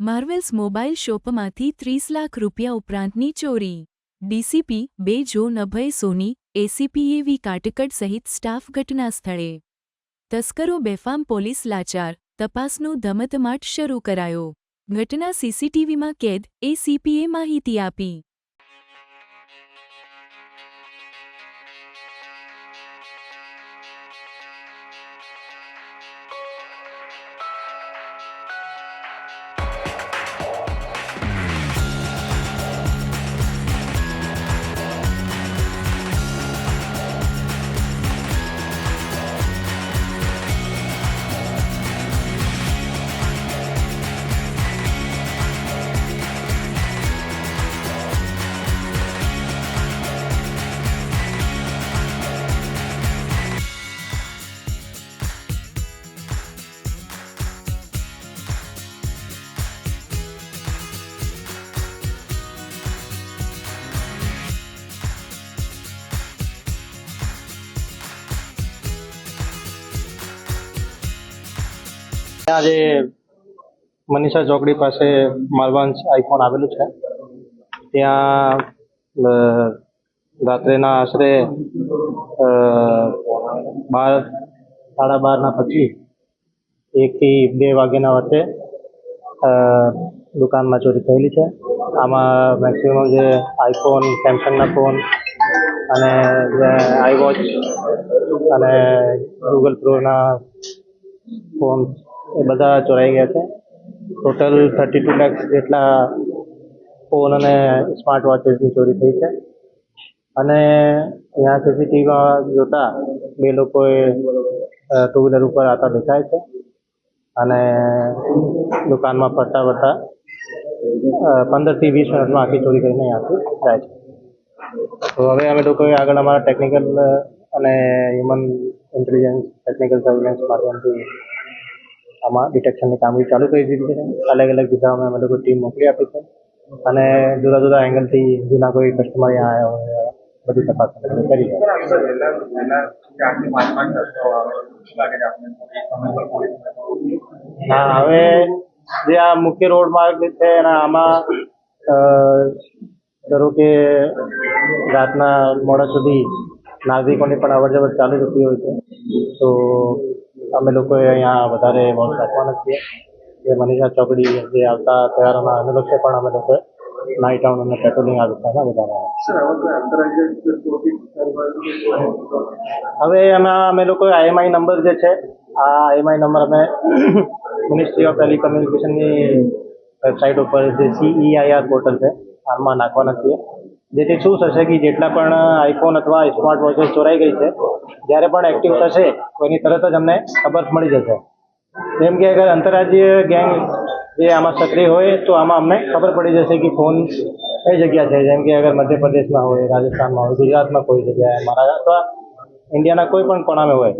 Marvels mobile શોપમાંથી ત્રીસ લાખ રૂપિયા ઉપરાંતની ચોરી. ડીસીપી બે જો અભય સોની એસીપીએ વી કાટકડ સહિત સ્ટાફ ઘટના સ્થળે. તસ્કરો બેફામ પોલીસ લાચાર, તપાસનો ધમધમાટ શરૂ કરાયો. ઘટના સીસીટીવીમાં કેદ, એસીપીએ માહિતી આપી. ત્યાં જે મનીષા ચોકડી પાસે માલવાંશ આઈફોન આવેલું છે. ત્યાં રાત્રેના આશરે બાર, સાડા બારના પછી એકથી બે વાગ્યાના વચ્ચે દુકાનમાં ચોરી થયેલી છે. આમાં મેક્સિમમ જે આઈફોન, સેમસંગના ફોન અને જે આઈવોચ અને ગૂગલ પ્રોના ફોન એ બધા ચોરાઈ ગયા છે. ટોટલ થર્ટી ટુ લેક્સ જેટલા ફોન અને સ્માર્ટ વોચેસની ચોરી થઈ છે. અને અહીંયા સીસીટીવીમાં જોતા બે લોકોએ ટુ વ્હીલર ઉપર આવતા દેખાય છે. અને દુકાનમાં ફરતા ફરતા પંદરથી વીસ મિનિટમાં આખી ચોરી કરીને અહીંયાથી જાય છે. તો હવે અમે લોકોએ આગળ અમારા ટેકનિકલ અને હ્યુમન ઇન્ટેલિજન્સ ટેકનિકલ સર્વેલન્સ માધ્યમથી આમાં ડિટેક્શનની કામગીરી ચાલુ કરી દીધી છે. અલગ અલગ દિશાઓમાં અમે લોકો ટીમ મોકલી આપી છે. અને જુદા જુદા એંગલથી જૂના કોઈ કસ્ટમર અહીંયા આવ્યા હોય બધી તપાસ કરી હા, હવે જે આ મુખ્ય રોડ માર્ગ છે એના આમાં ધારો કે રાતના મોડા સુધી નાગરિકોની પણ અવર જવર ચાલુ રહેતી હોય છે. તો અમે લોકોએ અહીંયા વધારે વોચ રાખવાના છીએ. જે મનીષા ચોકડી જે આવતા તહેવારોના અનુલક્ષે પણ અમે લોકોએ નાઇટ આઉટ અને પેટ્રોલિંગ આ વિસ્તારમાં વધારવાના હવે એમાં અમે લોકો આઈએમઆઈ નંબર જે છે આ આઈએમઆઈ નંબર અમે મિનિસ્ટ્રી ઓફ ટેલિકમ્યુનિકેશનની વેબસાઇટ ઉપર જે સીઈઆઈઆર પોર્ટલ છે આમાં નાખવાના છીએ. જેથી શું થશે કે જેટલા પણ આઈફોન અથવા સ્માર્ટ વોચેસ ચોરાઈ ગઈ છે, જ્યારે પણ એક્ટિવ થશે કોઈની તરત જ અમને ખબર મળી જશે. જેમ કે અગર આંતરરાજ્ય ગેંગ જે આમાં સક્રિય હોય, તો આમાં અમને ખબર પડી જશે કે ફોન કઈ જગ્યા છે. જેમ કે અગર મધ્યપ્રદેશમાં હોય, રાજસ્થાનમાં હોય, ગુજરાતમાં કોઈ જગ્યાએ મારા અથવા ઇન્ડિયાના કોઈ પણ કોણામાં હોય,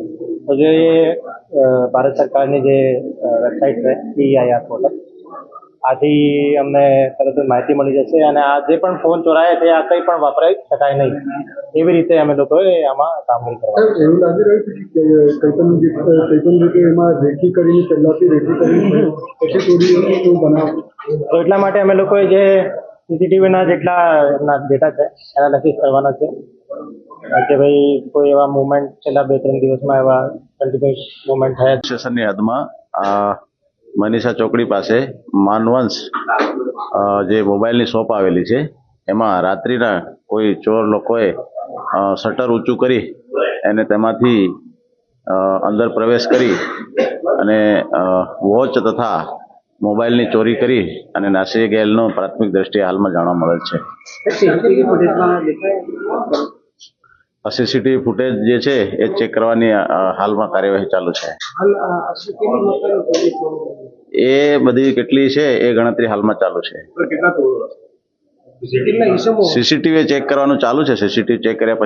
તો જે ભારત સરકારની જે વેબસાઇટ છે ઈઆઈઆર પોર્ટલ આથી અમને તરત જ માહિતી મળી જશે અને આ જે પણ ફોન ચોરાયા છે આ કંઈ પણ વાપરાઈ શકાય નહીં. એવી રીતે અમે લોકોએ આમાં કામગીરી કરવાની. એવું લાગી રહ્યું છે કે કઈ પણ જે- પણ રીતે એમાં રેકી કરીને પહેલાંથી રેકી કરીને પછી ચોરી બનાવ તો એટલા માટે અમે લોકોએ જે સીસીટીવીના જેટલા એમના ડેટા છે એનાલિસિસ કરવાના છે કે ભાઈ કોઈ એવા મુવમેન્ટ છેલ્લા બે ત્રણ દિવસમાં એવા કન્ટિન્યુઅસ મુવમેન્ટ થયા સ્ટેશનની હદમાં આ મનીષા ચોકડી પાસે માનવંશ જે મોબાઈલની શોપ આવેલી છે, એમાં રાત્રિના કોઈ ચોર લોકોએ શટર ઊંચું કરી અને તેમાંથી અંદર પ્રવેશ કરી અને વોચ તથા મોબાઈલની ચોરી કરી અને નાસી ગયેલનો પ્રાથમિક દ્રષ્ટિએ હાલમાં જાણવા મળેલ છે. સીસીટીવી ફૂટેજ જે છે એ ચેક કરવાની હાલમાં કાર્યવાહી ચાલુ છે? એ બધી કેટલી છે એ ગણતરી હાલમાં ચાલુ છે. સીસીટીવી ચેક કરવાનું ચાલુ છે સીસીટીવી ચેક કર્યા પછી